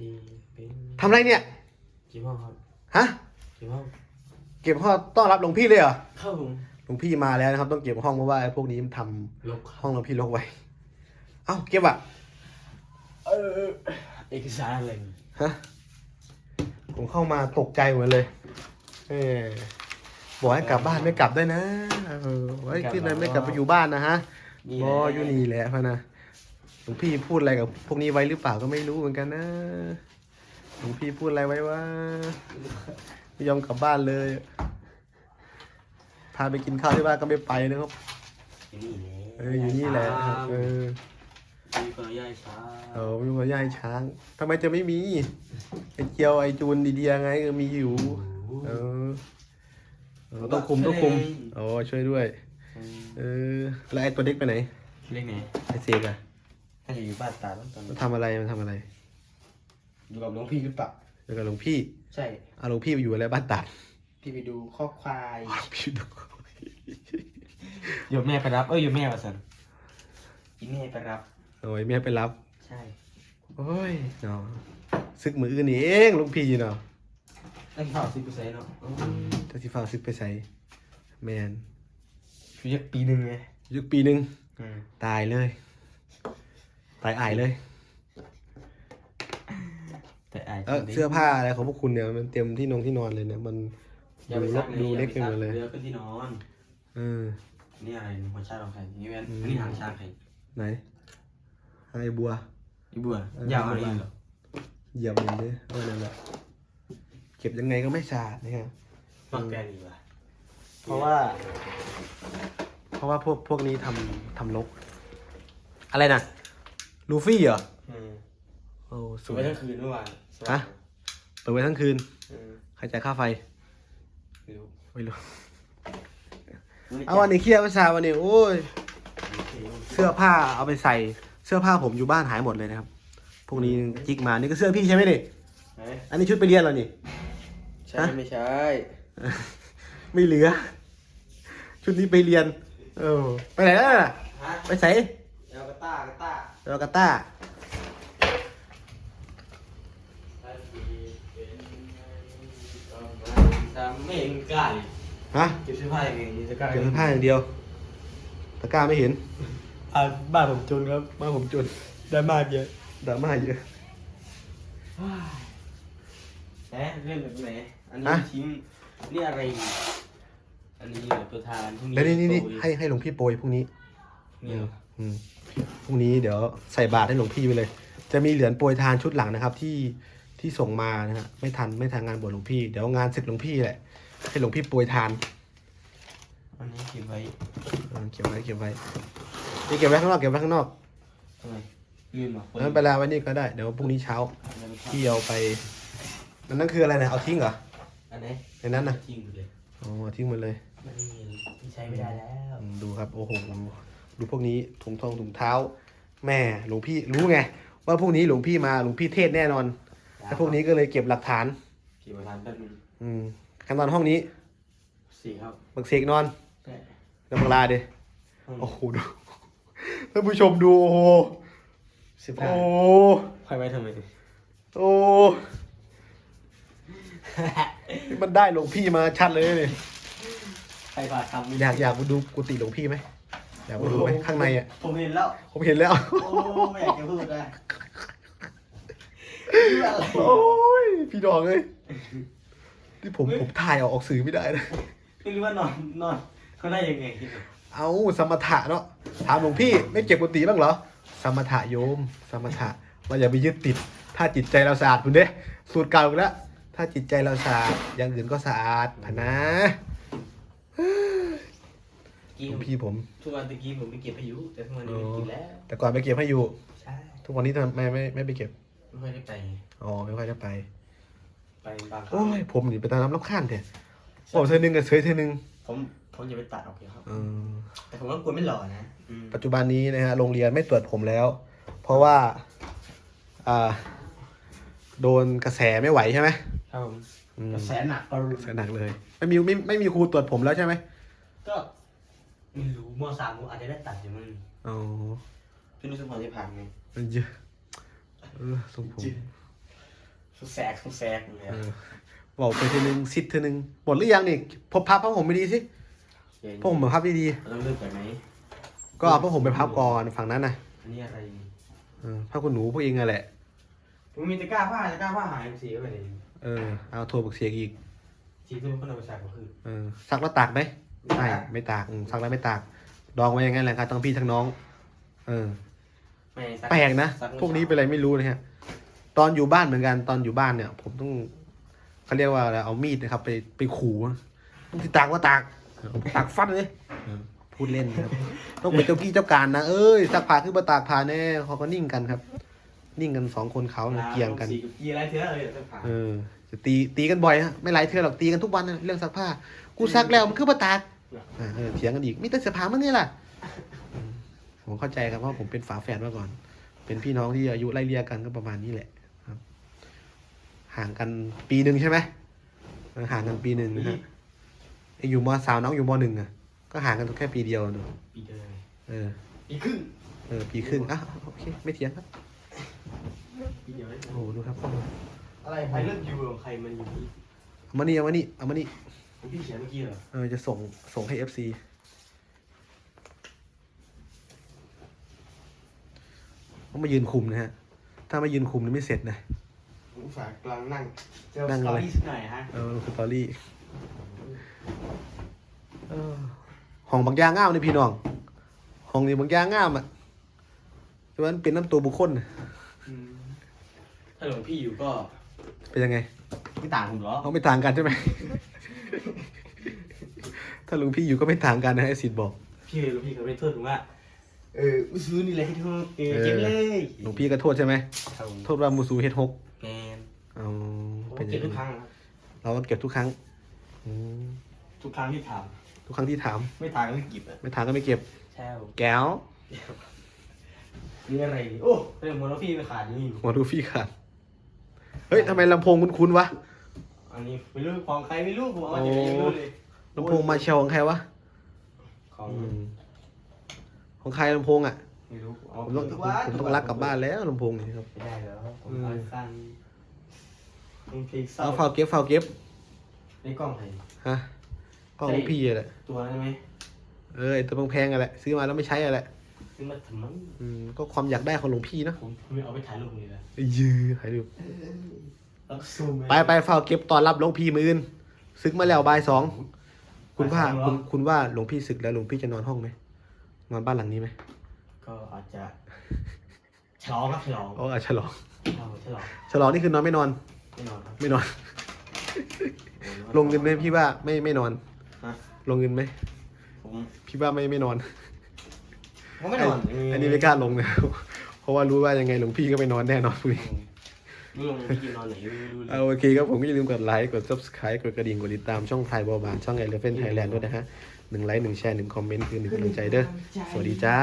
ดีเป็นทำไรเนี่ยกี่ห้องครับฮะกี่ห้องเก็บห้องต้อนรับหลวงพี่เลยเหรอ เข้าผมหลวงพี่มาแล้วนะครับ ต้องเก็บห้องเพราะว่าไอ้พวกนี้มันทำลบห้องหลวงพี่รกไว้ เอ้าเก็บอะ เออเอกสารอะไรนี่ฮะ ผมเข้ามาตกใจหมดเลย เออบอกให้กลับบ้านไม่กลับด้วยนะ เออไว้ขึ้นเลยไม่กลับไปอยู่บ้านนะฮะนี่บออยู่นี่แหละพะนะ หลวงพี่พูดอะไรกับพวกนี้ไว้หรือเปล่าก็ไม่รู้เหมือนกันนะหลวงพี่พูดอะไรไว้ว่าไม่ยอมกลับบ้านเลย พาไปกินข้าวที่บ้านก็ไม่ไปนะครับอยู่นี่แหละเอออยู่นี่แหละครับเออมีคนย่ายช้าเออมีคนย่ายช้างทำไมจะไม่มีไอเจียวไอจูนดีเดียไงก็มีอยู่เออเออต้องคุมต้องคุมโอ้ช่วยด้วย เออแล้วไอตัวเด็กไปไหนเรียกไงไอเสกอะ ถ้าจะอยู่บ้านตาต้องตอนมันทำอะไรมันทำอะไรอยู่กับหลวงพี่หรือเปล่าเดี๋ยวกับหลวงพี่ใช่เอาหลวงพี่ไปอยู่อะไรบ้านตาดพี่ไปดูข้อควายพี่ดูโยมแม่ไปรับ เอ้ยโยมแม่มาสันอีแม่ไปรับโอ้ยแม่ไปรับ ใช่โอ้ยเนาะซึกมืออื่นนี่เองหลวงพี่เนาะตั้งข่าวสิบเปอร์เซ็นต์เนาะจะสิฟ้าซึกไปใส่แมนคือยักปีหนึ่งไงยุคปีหนึ่งอืม ตายเลย ตายอายเลย แต่ไอ้เออเสื้อผ้าอะไรของพวกคุณเนี่ยมันเตรียมที่นงที่นอนเลยเนี่ยมัน อย่าดูไปลซักกดูดูเล็เล็กกไปหมดเลย เรือขึ้นที่นอนเออนี่อะไรหัวชาติของใครนี่แวนอืมนี่หางชาติใครไหนไอ้บัว อีบัวเอออยาวอะไรเหรอเหยียบมันเลยเออนั่นแหละเก็บยังไงก็ไม่สะอาดนะครับมักแกนอีกว่ะเพราะว่า เพราะว่าพวกพวกนี้ทำทำลก อะไรนะ ลูฟี่เหรออืมโอ้สสูวไปยทั้งคืนเมื่อวานฮะ เปิดไว้ทั้งคืน อืมใครจ่ายค่าไฟ ไม่รู้ไม่รู้ไม่เอาวันนี้เครียดภาษาวันนี้โอ้ยเกี่ยวเสื้อผ้าเอาไปใส่ เสื้อผ้าผมอยู่บ้านหายหมดเลยนะครับ พวกนี้จิกมา นี่ก็เสื้อพี่ใช่ไหมนี่ ไหนอันนี้ชุดไปเรียนเหรอนี่ ใช่ฮะ ไม่ใช่ไม่เหลือ ชุดนี้ไปเรียน เออ ไปไหนแล้วน่ะ ฮะไปใส่ เอลกาต้ากาต้า เรกาต้าทำไม่เห็นกล้าเลยฮะเก็บเสื้อผ้ายังไงจะกล้าเก็บเสื้อผ้าอย่างเดียว ตะกร้าไม่เห็นอ่าบ้านผมจนครับมาผมจนได้มากเยอะดราม่าเยอะแหมเรื่องแบบไหนอันนี้ฮะทิ้งนี่อะไรอีกอันนี้แบบตัวทานพรุ่งนี้แล้วนี่นี่นี่โตอีกให้ให้หลวงพี่โปรยพรุ่งนี้นี่เหรออืม พรุ่งนี้เดี๋ยวใส่บาตรให้หลวงพี่ไปเลย จะมีเหรียญโปรยทานชุดหลังนะครับ ที่ที่ส่งมานะฮะไม่ทันไม่ทันงานบวชหลวงพี่เดี๋ยวงานศึกหลวงพี่แหละ ให้หลวงพี่โปรยทานอันนี้เก็บไว้เออเก็บไว้เก็บไว้นี่เก็บไว้ข้างนอกเก็บไว้ข้างนอกทำไมลืมเหรอนั้นเวลาไว้นี่ก็ได้เดี๋ยวพรุ่งนี้เช้าอันนั้นพี่เอาไปนั่นนั่นคืออะไรนะเอาทิ้งเหรออันไหนในนั้นนะทิ้งไปเลยอ๋อทิ้งหมดเลยไม่มีใช้ไม่ได้แล้วอืมดูครับโอ้โห ดูพวกนี้ถุงทองถุงเท้า แม่หลวงพี่รู้ไง ว่าพวกนี้หลวงพี่มาหลวงพี่เทศแน่นอนแล้วพวกนี้ก็เลยเก็บหลักฐานเก็บไว้ทานแป๊บนึงอืมขั้นตอนห้องนี้สี่ครับบักเสกนอนใช่แล้วบักลาเดห้องโอ้โหดูท่านผู้ชมดูโอ้โหสิบห้าโอ้ใครไว้ทำไมโอ้นี่มันได้หลวงพี่มาชัดเลยเนี่ยใครพาทำไม่อยากอยากมาดูกุฏิหลวงพี่ไหม อยากมาดูไหมข้างในอะ ผมเห็นแล้ว ผมเห็นแล้ว โอ้ไม่อยากจะพูดเลยอะไรโอ้ยพี่ดอกเลยที่ผมผมถ่ายออกออกสื่อไม่ได้นะไม่รู้ว่านอนนอนเขาได้ยังไงเอาสมถะเนาะถามหลวงพี่ไม่เก็บกุฏิบ้างเหรอ สมถะโยม สมถะว่าอย่าไปยึดติด ถ้าจิตใจเราสะอาดคุณเด้สูตรเก่าอีกแล้วถ้าจิตใจเราสะอาดอย่างอื่นก็สะอาดพะนะ กี้หลวงพี่ผม ทุกวันตะกี้ผมไปเก็บพายุแต่ทุกวันนี้ไม่กินแล้ว แต่ก่อนไปเก็บให้อยู่ ใช่ทุกวันนี้ทำไมไม่ไม่ไปเก็บ ไม่ค่อยได้ไป อ๋อไม่ค่อยได้ไป ไปบางครั้โอ้งยผมนี่ไปตามน้ำรับข้านเถอะบอกเธอหนึ่งกับเธอเธอหนึ่งผมผมจะไปตัดออกเดี๋ยวครับ เออแต่ผมก็กลัวไม่หล่อนะอืมปัจจุบันนี้นะฮะโรงเรียนไม่ตรวจผมแล้ว เพราะว่า อ่า โดนกระแสไม่ไหวใช่ไหมครับผมอืมกระแสหนักก็กระแสหนักเลย ไม่มีไม่ไม่มีครูตรวจผมแล้วใช่ไหมก็ ไม่รู้มสามผมอาจจะได้ตัดอยู่มั้งอ๋อพี่นุสมพรจะผ่านไงมันเยอะเออทรงผมทุกแซกทุกแซกเลยเออบอกไปทีนึงซิดทีนึงหมดหรือยังนี่พบพับผ้าห่มไม่ดีสิผ้าห่มแบบพับดีเราต้องเริ่มจากไหนๆก็เอาผ้าห่มไปพับก่อนฝั่งนั้นนะอันนี้อะไรเออผ้าคุณหนูพวกเองอะแหละผมมีตะกร้าผ้าตะกร้าผ้าหายสีก็ไปเลยเออเอาโทรบักเสียงอีกสีตัวมันเอาไปใส่ก็คือเออซักแล้วตากไหม ไม่ไม่ตากไม่ตากอืมซักแล้วไม่ตาก ดองไว้อย่างงั้นแหละครับทั้งพี่ทั้งน้อง เออ ไม่ซัแปลกนะ ซักพวกนี้เป็นอะไรไม่รู้นะฮะ ตอนอยู่บ้านเหมือนกัน ตอนอยู่บ้านเนี่ย ผมต้องเขาเรียกว่าอะไร เอามีดนะครับ ไปไปขู่ต้องติดตากก็ตากเอาตากฟันเลยเออพูดเล่นนะครับ ต้องเป็นเจ้าพี่เจ้าการนะ เอ้ยซักผ้าขึ้นมาตากผ้าแน่เขาก็นิ่งกันครับ นิ่งกันสองคนเขาเนี่ยเกี่ยงกัน สีกับเกียร์อะไรเท่าเลยจะผ่านเออจะตีตีกันบ่อยฮะไม่หลายเทื่อหรอกตีกันทุกวันนะเรื่องซักผ้า กูซักแล้วมันคือมาตากอ่าเออเถียงกันอีกมิแต่เสื้อผ้ามันนี่แหละอืมผมเข้าใจครับเพราะผมเป็นฝาแฝดมาก่อน เป็นพี่น้องที่อายุไล่เลี่ยกันก็ประมาณนี้แหละครับ ห่างกันปีหนึ่งใช่ไหมเออห่างกันปีหนึ่งนะฮะไอ้อยู่มสาวน้องอยู่มหนึ่งอะก็ห่างกันแค่ปีเดียวดูปีเดียวเลยเออปีครึ่งเออปีครึ่งอะโอเคไม่เถียงครับปีเดียวเลยโอ้โหดูครับอะไรใครเลือกยูของใครมันอยู่ที่ เอามานี่เอามานี่เอามานี่ของ พี่เขียนเมื่อกี้เหรอ เออจะส่งส่งให้เอฟซีต้องมายืนคุมนะฮะ ถ้ามายืนคุมนี่ไม่เสร็จนะ ผมอุตส่าห์กำลังนั่งเจอนั่งสตอะอไร รี่สักหน่อยฮะ เออมันคือตอรี่เออห้องบางยางงามนี่พี่น้องห้องนี้บางยางงามอะแต่ว่ามันเป็นน้ำตัวบุคคลน่ะอืมถ้าหลวงพี่อยู่ก็เป็นยังไง ไม่ต่างผมหรอ เขาไม่ต่างกันใช่ไหม ถ้าลุงพี่อยู่ก็ไม่ต่างกันนะไอ้สิทธิ์บอก พี่หลวงพี่เขาไม่โทษผมว่า เอออุซื้อนี่เลยให้โทษเออเออเก็บเลยหลวงพี่ก็โทษใช่ไหม ครับผมโทษว่ามูซูเฮดฮกแมนเอาผมเป็นอเก็ย่าบงทุกคนี้รั้งนะครับเราก็เก็บทุกครั้งอืมทุกครั้งที่ถาม ทุกครั้งที่ถาม ไม่ถามก็ไม่เก็บอะไม่ถามก็ไม่เก็บ ใช่ผมแก้วนี่อะไรนี่โอ้เรื่องมอลฟี่ไม่ขาดนี่หัวดูพี่ขาดเฮ้ยทำไมลำโพงคุ้นๆวะ อันนี้ไม่รู้ของใครไม่รู้ผมเอามาจากไหนไม่รู้เลยลำโพงมาเชลของใครวะของอืมของใครลำโพงอะไม่รู้เาผมต้องทุผมวันผมต้องรักกลับบ้านแล้วลำโพงนี่ครับ ไม่ได้แล้วผมอืมเอาฟังเพลงเศร้าเอาเฝ้าเก็บเฝ้าเก็บในกล้องใครฮะก็ของพี่อะแหละตัวนั้นใช่ไหมเออไอ้ตัวแพงๆอะแหละซื้อมาแล้วไม่ใช้อะแหละซื้อมาทำไมอืมก็ความอยากได้ของหลวงพี่เนอะผมไม่เอาไปถ่ายรูปเลยนะยือถ่ายรูปแล้วก็ซูม ไปไปเฝ้าเก็บตอนรับหลวงพี่มืออื่นศึกมาแล้วบ่ายสองคุณว่าบ่ายสองเหรอคุณคุณว่าหลวงพี่ศึกแล้วหลวงพี่จะนอนห้องไหมนอนบ้านหลังนี้ไหมก็อาจจะฉลองครับฉลองอ๋ออะฉลองเอาฉลองฉลองนี่คือนอนไม่นอนแน่นอนครับไม่นอน ลงเงินไหมพี่ว่าไม่ไม่นอนฮะลงเงินไหมผมพี่ว่าไม่ไม่นอนผมไม่นอนอันนี้ไม่กล้าลงนะเพราะว่ารู้ว่ายังไงหลวงพี่ก็ไม่นอนแน่นอนพ รุ่งนี้ไม่ลงพี่จะนอนไหนไม่รู้เลยเอาโอเคครับผมก็อย่าลืมกดไลค์กด subscribe กดกระดิ่งกดติดตามช่องไทยบอบานช่องไอเลฟเฟนไทยแลนด์ด้วยนะฮะหนึ่งไลค์หนึ่งแชร์หนึ่งคอมเมนต์คือหนึ่งกำลังใจเด้อสวัสดีจ้า